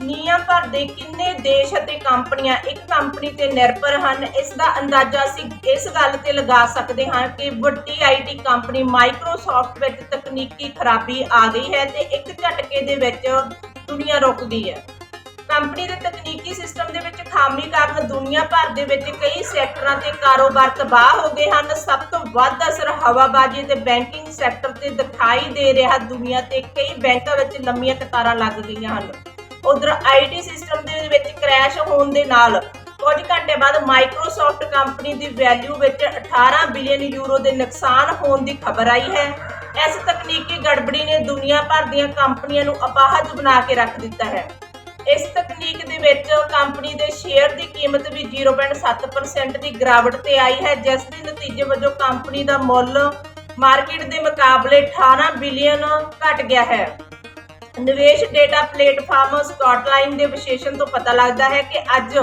ਨਿਯਮ ਪਰ ਦੇ ਕਿੰਨੇ ਦੇਸ਼ ਅਤੇ ਕੰਪਨੀਆਂ ਇੱਕ ਕੰਪਨੀ ਤੇ ਨਿਰਭਰ ਹਨ, ਇਸ ਦਾ ਅੰਦਾਜ਼ਾ ਅਸੀਂ ਇਸ ਗੱਲ ਤੇ ਲਗਾ ਸਕਦੇ ਹਾਂ ਕਿ ਵੱਡੀ ਆਈਟੀ ਕੰਪਨੀ ਮਾਈਕਰੋਸਾਫਟ ਵਿੱਚ ਤਕਨੀਕੀ ਖਰਾਬੀ ਆ ਗਈ ਹੈ ਤੇ ਇੱਕ ਝਟਕੇ ਦੇ ਵਿੱਚ ਦੁਨੀਆ ਰੁਕ ਗਈ ਹੈ। ਕੰਪਨੀ ਦੇ ਤਕਨੀਕੀ ਸਿਸਟਮ ਦੇ ਵਿੱਚ ਖਾਮੀ ਕਾਰਨ ਦੁਨੀਆ ਭਰ ਦੇ ਵਿੱਚ ਕਈ ਸੈਕਟਰਾਂ ਤੇ ਕਾਰੋਬਾਰ ਤਬਾਹ ਹੋ ਗਏ ਹਨ। ਸਭ ਤੋਂ ਵੱਧ ਅਸਰ ਹਵਾਬਾਜ਼ੀ ਤੇ ਬੈਂਕਿੰਗ ਸੈਕਟਰ ਤੇ ਦਿਖਾਈ ਦੇ ਰਿਹਾ। ਦੁਨੀਆ ਤੇ ਕਈ ਬੈਂਕਾਂ ਵਿੱਚ ਲੰਮੀਆਂ ਕਤਾਰਾਂ ਲੱਗ ਗਈਆਂ ਹਨ। ਉਧਰ ਆਈਟੀ ਸਿਸਟਮ ਦੇ ਵਿੱਚ ਕ੍ਰੈਸ਼ ਹੋਣ ਦੇ ਨਾਲ ਕੁਝ ਘੰਟੇ ਬਾਅਦ ਮਾਈਕਰੋਸਾਫਟ ਕੰਪਨੀ ਦੀ ਵੈਲਿਊ ਵਿੱਚ 18 ਬਿਲੀਅਨ ਯੂਰੋ ਦੇ ਨੁਕਸਾਨ ਹੋਣ ਦੀ ਖਬਰ ਆਈ ਹੈ। ਇਸ ਤਕਨੀਕੀ ਗੜਬੜੀ ਨੇ ਦੁਨੀਆ ਭਰ ਦੀਆਂ ਕੰਪਨੀਆਂ ਨੂੰ ਅਪਾਹਜ ਬਣਾ ਕੇ ਰੱਖ ਦਿੱਤਾ ਹੈ। ਇਸ ਤਕਨੀਕ ਦੇ ਵਿੱਚ ਕੰਪਨੀ ਦੇ ਸ਼ੇਅਰ ਦੀ ਕੀਮਤ ਵੀ 0.7% ਦੀ ਗਿਰਾਵਟ ਤੇ ਆਈ ਹੈ, ਜਿਸ ਦੇ ਨਤੀਜੇ ਵਜੋਂ ਕੰਪਨੀ ਦਾ ਮੁੱਲ ਮਾਰਕੀਟ ਦੇ ਮੁਕਾਬਲੇ 18 ਬਿਲੀਅਨ ਘਟ ਗਿਆ ਹੈ। ਨਿਵੇਸ਼ ਡੇਟਾ ਪਲੇਟਫਾਰਮ ਸਕਾਟਲਾਈਨ ਦੇ ਵਿਸ਼ੇਸ਼ਣ ਤੋਂ ਪਤਾ ਲੱਗਦਾ ਹੈ ਕਿ ਅੱਜ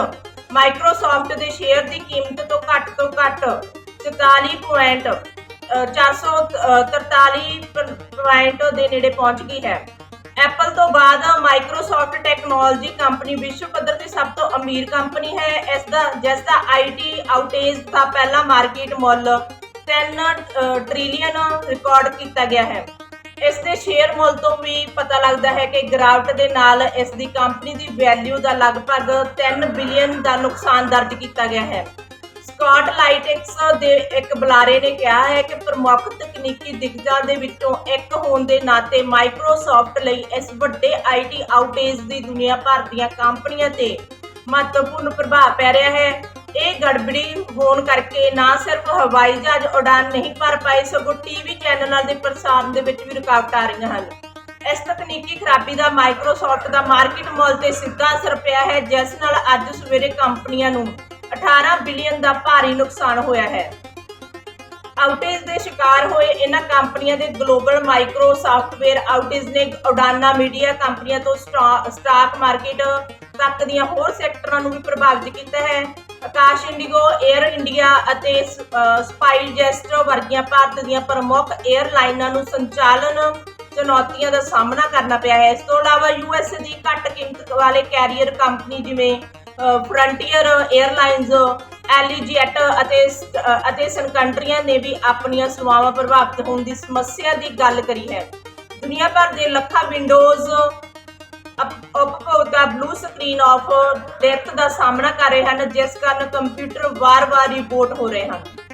ਮਾਈਕਰੋਸਾਫਟ ਦੇ ਸ਼ੇਅਰ ਦੀ ਕੀਮਤ ਤੋਂ ਘੱਟ ਤੋਂ ਘੱਟ 44 ਪੁਆਇੰਟ 443 ਪੁਆਇੰਟ ਦੇ ਨੇੜੇ ਪਹੁੰਚ ਗਈ ਹੈ। ਐਪਲ ਤੋਂ ਬਾਅਦ ਮਾਈਕਰੋਸਾਫਟ ਟੈਕਨੋਲੋਜੀ ਕੰਪਨੀ ਵਿਸ਼ਵ ਪੱਧਰ ਤੇ ਸਭ ਤੋਂ ਅਮੀਰ ਕੰਪਨੀ ਹੈ। ਇਸ ਦਾ, ਜਿਸ ਦਾ ਆਈਟੀ ਆਊਟੇਜ ਦਾ ਪਹਿਲਾ ਮਾਰਕੀਟ ਮੁੱਲ 3 ਟ੍ਰਿਲੀਅਨ ਰਿਕਾਰਡ ਕੀਤਾ ਗਿਆ ਹੈ। ਇਸ ਦੇ ਸ਼ੇਅਰ ਮੁੱਲ ਤੋਂ ਵੀ ਪਤਾ ਲੱਗਦਾ ਹੈ ਕਿ ਗਿਰਾਵਟ ਦੇ ਨਾਲ ਇਸ ਦੀ ਕੰਪਨੀ ਦੀ ਵੈਲਿਊ ਦਾ ਲਗਭਗ 3 ਬਿਲੀਅਨ ਦਾ ਨੁਕਸਾਨ ਦਰਜ ਕੀਤਾ ਗਿਆ ਹੈ। ਸਕਾਟ ਲਾਈਟਿਕਸ ਦੇ ਇੱਕ ਬੁਲਾਰੇ ਨੇ ਕਿਹਾ ਹੈ ਕਿ ਪ੍ਰਮੁੱਖ ਤਕਨੀਕੀ ਦਿਗਜਾਂ ਦੇ ਵਿੱਚੋਂ ਇੱਕ ਹੋਣ ਦੇ ਨਾਤੇ ਮਾਈਕਰੋਸਾਫਟ ਲਈ ਇਸ ਵੱਡੇ ਆਈਟੀ ਆਊਟੇਜ ਦੀ ਦੁਨੀਆ ਭਰ ਦੀਆਂ ਕੰਪਨੀਆਂ ਤੇ ਮਹੱਤਵਪੂਰਨ ਪ੍ਰਭਾਵ ਪੈ ਰਿਹਾ ਹੈ। ਇਹ ਗੜਬੜੀ ਹੋਣ ਕਰਕੇ ਨਾ ਸਿਰਫ ਹਵਾਈ ਜਹਾਜ਼ ਉਡਾਨ ਨਹੀਂ ਭਰ ਪਾਏ, ਸਗੋਂ ਟੀਵੀ ਚੈਨਲਾਂ ਦੇ ਪ੍ਰਸਾਰ ਦੇ ਵਿੱਚ ਵੀ ਰੁਕਾਵਟ ਆ ਰਹੀਆਂ ਹਨ। ਇਸ ਤਕਨੀਕੀ ਖਰਾਬੀ ਦਾ ਮਾਈਕਰੋਸਾਫਟ ਦਾ ਮਾਰਕੀਟ ਮੁੱਲ ਤੇ ਸਿੱਧਾ ਅਸਰ ਪਿਆ ਹੈ, ਜਿਸ ਨਾਲ ਅੱਜ ਸਵੇਰੇ ਕੰਪਨੀਆਂ ਨੂੰ 18 ਬਿਲੀਅਨ ਦਾ ਭਾਰੀ ਨੁਕਸਾਨ ਹੋਇਆ ਹੈ। ਆਊਟੇਜ ਦੇ ਸ਼ਿਕਾਰ ਹੋਏ ਇਹਨਾਂ ਕੰਪਨੀਆਂ ਦੇ ਗਲੋਬਲ ਮਾਈਕਰੋ ਸਾਫਟਵੇਅਰ ਆਊਟੇਜ ਨੇ ਉਡਾਨਾ ਮੀਡੀਆ ਕੰਪਨੀਆਂ ਤੋਂ ਸਟਾ- ਸਟਾਕ ਮਾਰਕੀਟ ਤੱਕ ਦੀਆਂ ਹੋਰ ਸੈਕਟਰਾਂ ਨੂੰ ਵੀ ਪ੍ਰਭਾਵਿਤ ਕੀਤਾ ਹੈ। ਆਕਾਸ਼ ਇੰਡੀਗੋ 에ਅਰ ਇੰਡੀਆ ਅਤੇ ਸਪਾਈਸ ਜੈਸਟ ਵਰਗੀਆਂ ਭਾਰਤ ਦੀਆਂ ਪ੍ਰਮੁੱਖ 에ਅਰਲਾਈਨਾਂ ਨੂੰ ਸੰਚਾਲਨ ਚੁਣੌਤੀਆਂ ਦਾ ਸਾਹਮਣਾ ਕਰਨਾ ਪਿਆ ਹੈ। ਇਸ ਤੋਂ ਇਲਾਵਾ ਯੂਐਸ ਦੀ ਘੱਟ ਕੀਮਤ ਵਾਲੇ ਕੈਰੀਅਰ ਕੰਪਨੀ ਜਿਵੇਂ ਫਰੰਟੀਅਰ 에ਅਰਲਾਈਨਸ ਐਲੀਜੈਟ ਅਤੇ ਅਤੇ ਸੰਕੰਟਰੀਆਂ ਨੇ ਵੀ ਆਪਣੀਆਂ ਸੇਵਾਵਾਂ ਪ੍ਰਭਾਵਿਤ ਹੋਣ ਦੀ ਸਮੱਸਿਆ ਦੀ ਗੱਲ ਕਰੀ ਹੈ। ਦੁਨੀਆ ਭਰ ਦੇ ਲੱਖਾਂ ਵਿੰਡੋਜ਼ ਅਪ- ਬਲੂ ਸਕਰੀਨ ਆਫ ਡੈਥ ਦਾ ਸਾਹਮਣਾ ਕਰ ਰਹੇ ਹਨ, ਜਿਸ ਕਾਰਨ ਕੰਪਿਊਟਰ ਵਾਰ-ਵਾਰ ਰਿਪੋਰਟ ਹੋ ਰਹੇ ਹਨ।